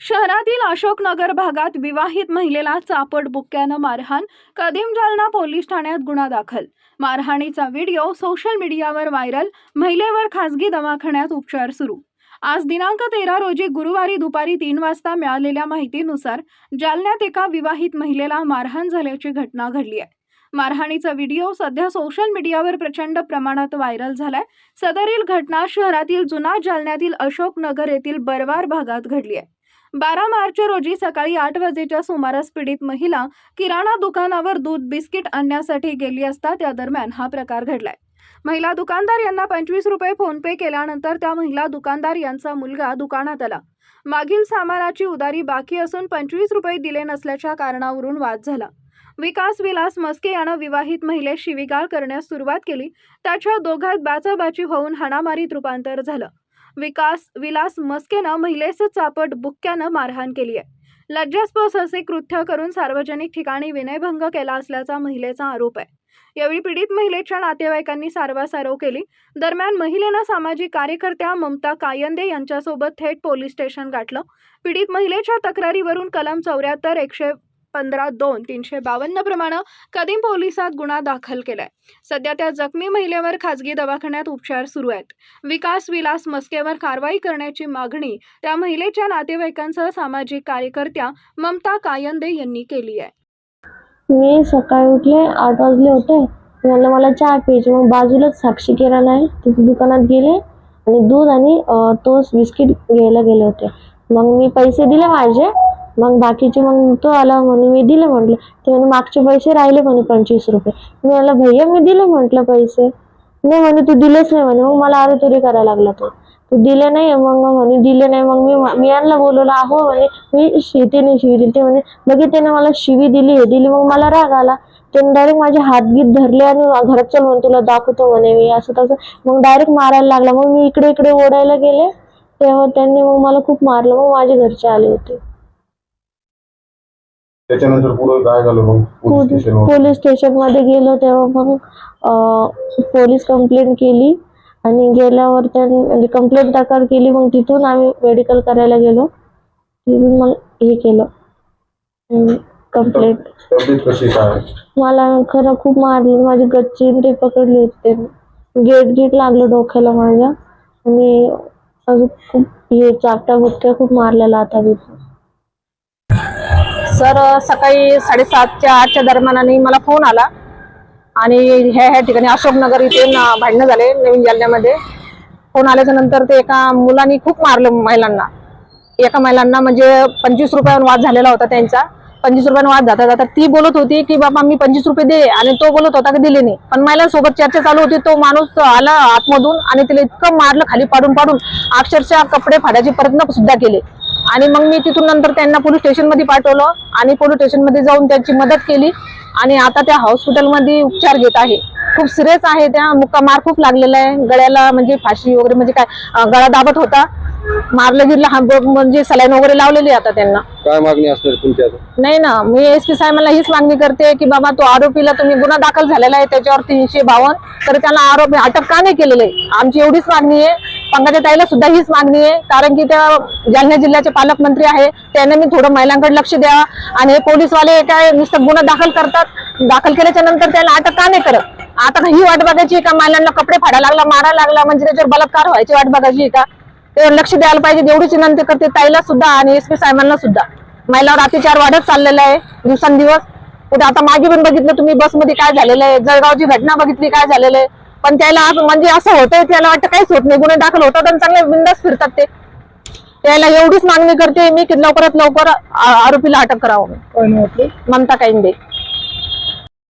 शहरातील अशोकनगर भागात विवाहित महिलेला चापट बुक्क्यानं मारहाण कदीम जालना पोलीस ठाण्यात गुन्हा दाखल. मारहाणीचा व्हिडिओ सोशल मीडियावर व्हायरल महिलेवर खासगी दवाखान्यात उपचार सुरू. आज दिनांक तेरा रोजी गुरुवारी दुपारी तीन वाजता मिळालेल्या माहितीनुसार जालन्यात एका विवाहित महिलेला मारहाण झाल्याची घटना घडली आहे. मारहाणीचा व्हिडिओ सध्या सोशल मीडियावर प्रचंड प्रमाणात व्हायरल झालाय. सदरील घटना शहरातील जुना जालन्यातील अशोकनगर येथील बरवार भागात घडली आहे. बारा मार्च रोजी सकाळी आठ वाजेच्या सुमारास पीडित महिला किराणा दुकानावर दूध बिस्किट आणण्यासाठी गेली असता त्या दरम्यान हा प्रकार घडलाय. महिला दुकानदार यांना पंचवीस रुपये फोनपे केल्यानंतर त्या महिला दुकानदार यांचा मुलगा दुकानात आला. मागील सामानाची उदारी बाकी असून पंचवीस रुपये दिले नसल्याच्या कारणावरून वाद झाला. विकास विलास मस्के यानं विवाहित महिलेस शिवीगाळ करण्यास सुरुवात केली. त्याच्या दोघात बाचाबाची होऊन हाणामारीत रूपांतर झालं. विकास विलास मस्केनं महिलेचं चापट बुक्क्यानं मारहाण केली आहे. लज्जास्पद असे कृत्य करून सार्वजनिक ठिकाणी विनयभंग केला असल्याचा महिलेचा आरोप आहे. यावेळी पीडित महिलेच्या नातेवाईकांनी सारवासारव केली. दरम्यान महिलेनं सामाजिक कार्यकर्त्या ममता कायंदे यांच्यासोबत थेट पोलीस स्टेशन गाठलं. पीडित महिलेच्या तक्रारीवरून कलम चौऱ्याहत्तर एकशे पंधरा दोन तीनशे बावन्नप्रमाणे कदीम पोलिसात गुन्हा दाखल केलाय. सध्या त्या जखमी महिलेवर खासगी दवाखान्यात उपचार सुरू आहेत. विकास विलास मस्केवर कारवाई करण्याची मागणी त्या महिलेच्या नातेवाईकांसह सामाजिक कार्यकर्त्या ममता कायंदे यांनी केली आहे. मी सकाळी उठले आठ वाजले होते. म्हणलं मला चहा प्यायची मग बाजूलाच साक्षी किराणा आहे तिथे दुकानात गेले आणि दूध आणि तोच टोस्ट बिस्किट घ्यायला गेले होते. मग मी पैसे दिले माझे. मग बाकीचे मग तो आला म्हणे मी दिले म्हटलं. ते म्हणे मागचे पैसे राहिले म्हणे पंचवीस रुपये. मी म्हणलं भैया मी दिले म्हटलं पैसे. नाही म्हणे तू दिलेच नाही म्हणे. मग मला अरे तुरी करायला लागला तो. तू दिले नाही. मग म्हणे दिले नाही. मग मी मी यांना बोलवलं अहो म्हणे मी शेतीने शिवी दिली. ते म्हणे लगेच त्याने मला शिवी दिली हे दिली. मग मला राग आला. त्याने डायरेक्ट माझे हात गीत धरले आणि घरात चल म्हणून तुला दाखवतो म्हणे मी असं तसं. मग डायरेक्ट मारायला लागला. मग मी इकडे इकडे ओढायला गेले. तेव्हा त्यांनी मग मला खूप मारलं. मग माझे घरचे आले होते. त्याच्यानंतर पुढे काय झालं मग? पोलीस स्टेशनवर पोलीस स्टेशनमध्ये गेलो तेव्हा मग अं, पोलीस कंप्लेंट केली आणि गेल्यावर त्यांनी म्हणजे कंप्लेंट तक्रार केली. मग तिथून आम्ही मेडिकल करायला गेलो. तिथून मग हे केलं. कंप्लेंट तब्येत कशी काय? मला खरं खूप मारलं. माझी गच्ची आणि ते पकडले होते. गेट गेट लागलं डोक्याला माझ्या. आणि अजून खूप हे चापटा बुटक्या खूप मारलेला आता तिथं. सर सकाळी साडेसातच्या आठच्या दरम्यानाने मला फोन आला. आणि ह्या ह्या ठिकाणी अशोकनगर इथे भांडणं झाले नवीन जालन्यामध्ये. फोन आल्याच्यानंतर ते एका मुलांनी खूप मारलं महिलांना. एका महिलांना म्हणजे पंचवीस रुपयावर वाद झालेला होता त्यांचा. पंचवीस रुपयानं वाद जाता जाता ती बोलत होती की बाबा मी पंचवीस रुपये दे. आणि तो बोलत होता की दिले नाही. पण महिलांसोबत चर्चा चालू होती. तो माणूस आला आतमधून आणि तिला इतकं मारलं खाली पाडून पाडून. अक्षरशः कपडे फाडायचे प्रयत्न सुद्धा केले. आणि मग मी तिथून नंतर त्यांना पोलीस स्टेशनमध्ये पाठवलं आणि पोलीस स्टेशनमध्ये जाऊन त्यांची मदत केली. आणि आता त्या हॉस्पिटलमध्ये उपचार घेत आहे. खूप सिरियस आहे त्या. मुक्का मार खूप लागलेला आहे. गळ्याला म्हणजे फाशी वगैरे म्हणजे काय गळा दाबत होता. मारलं गिरलं हा म्हणजे सलाईन वगैरे लावलेली आहे आता त्यांना. काय मागणी असणार तुमच्या नाही ना. मी एस पी साहेबांना हीच मागणी करते की बाबा तो आरोपीला तुम्ही गुन्हा दाखल झालेला आहे. त्याच्यावर तीनशे बावन्न. तर त्याला आरोपी अटक का नाही केलेलं? आहे आमची एवढीच मागणी आहे. पंकजा ताईला सुद्धा हीच मागणी आहे. कारण की त्या जालना जिल्ह्याचे पालकमंत्री आहे त्यांना मी थोडं महिलांकडे लक्ष द्यावा आणि हे पोलीसवाले काय नुसतं गुन्हा दाखल करतात? दाखल केल्याच्यानंतर त्याला अटक का नाही करत? आता ही वाट बघायची का? महिलांना कपडे फाडायला लागला मारायला लागला म्हणजे त्याच्यावर बलात्कार व्हायची वाट बघायची आहे का? त्यावर लक्ष द्यायला पाहिजे एवढीच विनंती करते ताईला सुद्धा आणि एस पी साहेबांना सुद्धा. महिलावर अतिचार वाढत चाललेला आहे दिवसांदिवस. कुठे आता मागे पण बघितलं तुम्ही बसमध्ये काय झालेलं आहे जळगावची घटना बघितली काय झालेलं आहे? पण त्याला म्हणजे असं होतंय त्याला वाटतं काहीच होत नाही. गुन्हे दाखल होतात आणि चांगले बिंदास फिरतात ते. त्याला एवढीच मागणी करते मी की लवकरात लवकर आरोपीला अटक करावं. ममता काईंदे.